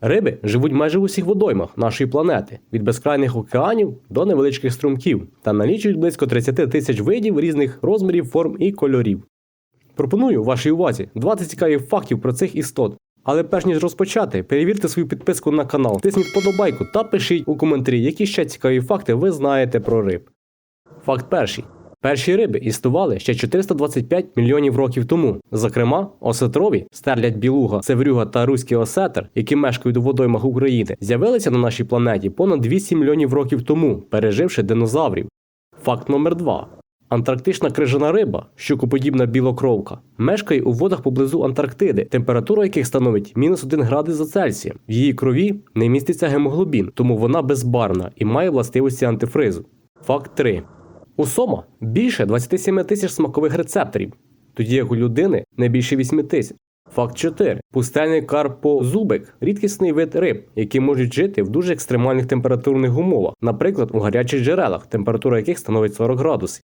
Риби живуть майже в усіх водоймах нашої планети, від безкрайних океанів до невеличких струмків, та налічують близько 30 тисяч видів різних розмірів, форм і кольорів. Пропоную вашій увазі 20 цікавих фактів про цих істот. Але перш ніж розпочати, перевірте свою підписку на канал, тисніть вподобайку та пишіть у коментарі, які ще цікаві факти ви знаєте про риб. Факт перший. Перші риби існували ще 425 мільйонів років тому. Зокрема, осетрові, стерлядь білуга, севрюга та руський осетр, які мешкають у водоймах України, з'явилися на нашій планеті понад 200 мільйонів років тому, переживши динозаврів. Факт номер 2. Антарктична крижана риба, щукоподібна білокровка, мешкає у водах поблизу Антарктиди, температура яких становить мінус 1 градус за Цельсієм. В її крові не міститься гемоглобін, тому вона безбарвна і має властивості антифризу. Факт 3. У сома більше 27 тисяч смакових рецепторів, тоді як у людини не більше 8 тисяч. Факт 4. Пустельний карпозубик рідкісний вид риб, які можуть жити в дуже екстремальних температурних умовах, наприклад, у гарячих джерелах, температура яких становить 40 градусів.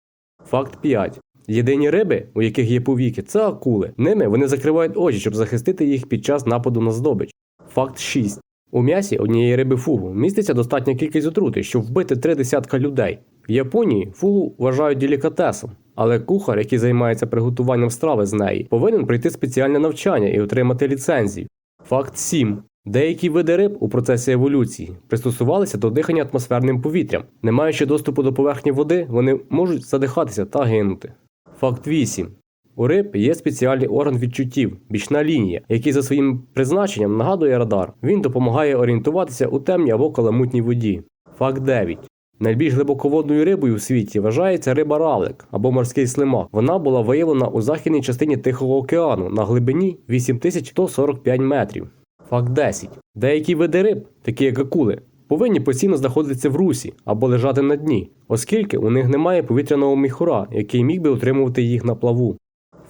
Факт 5. Єдині риби, у яких є повіки, це акули. Ними вони закривають очі, щоб захистити їх під час нападу на здобич. Факт 6. У м'ясі однієї риби фугу міститься достатня кількість отрути, щоб вбити три десятка людей. В Японії фугу вважають делікатесом, але кухар, який займається приготуванням страви з неї, повинен пройти спеціальне навчання і отримати ліцензію. Факт 7. Деякі види риб у процесі еволюції пристосувалися до дихання атмосферним повітрям. Не маючи доступу до поверхні води, вони можуть задихатися та гинути. Факт 8. У риб є спеціальний орган відчуттів, бічна лінія, який за своїм призначенням нагадує радар. Він допомагає орієнтуватися у темній або каламутній воді. Факт 9. Найбільш глибоководною рибою у світі вважається риба равлик або морський слимак. Вона була виявлена у західній частині Тихого океану на глибині 8145 метрів. Факт 10. Деякі види риб, такі як акули, повинні постійно знаходитися в русі або лежати на дні, оскільки у них немає повітряного міхура, який міг би утримувати їх на плаву.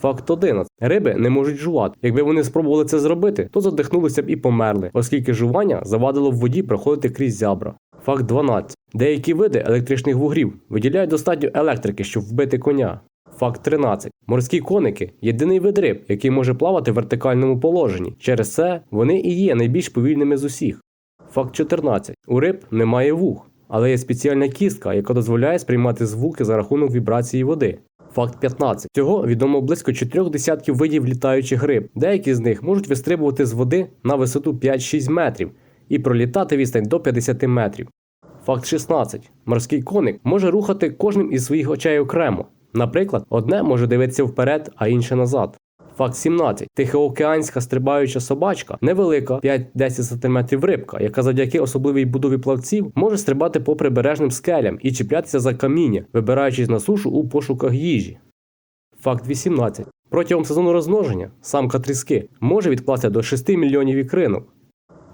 Факт 11. Риби не можуть жувати. Якби вони спробували це зробити, то задихнулися б і померли, оскільки жування завадило в воді проходити крізь зябра. Факт 12. Деякі види електричних вугрів виділяють достатньо електрики, щоб вбити коня. Факт 13. Морські коники єдиний вид риб, який може плавати в вертикальному положенні. Через це вони і є найбільш повільними з усіх. Факт 14. У риб немає вух, але є спеціальна кістка, яка дозволяє сприймати звуки за рахунок вібрації води. Факт 15. Цього відомо близько 4 десятків видів літаючих риб. Деякі з них можуть вистрибувати з води на висоту 5-6 метрів і пролітати відстань до 50 метрів. Факт 16. Морський коник може рухати кожним із своїх очей окремо. Наприклад, одне може дивитися вперед, а інше назад. Факт 17. Тихоокеанська стрибаюча собачка невелика 5-10 см рибка, яка завдяки особливій будові плавців може стрибати по прибережним скелям і чіплятися за каміння, вибираючись на сушу у пошуках їжі. Факт 18. Протягом сезону розмноження самка тріски може відкласти до 6 мільйонів ікринок.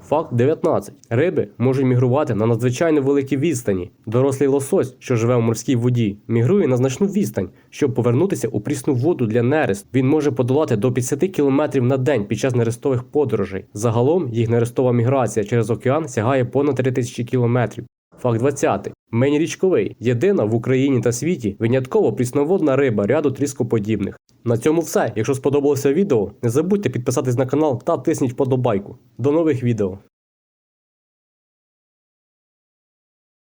Факт 19. Риби можуть мігрувати на надзвичайно великі відстані. Дорослий лосось, що живе в морській воді, мігрує на значну відстань, щоб повернутися у прісну воду для нерест. Він може подолати до 50 км на день під час нерестових подорожей. Загалом їх нерестова міграція через океан сягає понад 3000 км. Факт 20. Мені річковий. Єдина в Україні та світі винятково прісноводна риба ряду тріскоподібних. На цьому все. Якщо сподобалося відео, не забудьте підписатись на канал та тисніть вподобайку. До нових відео.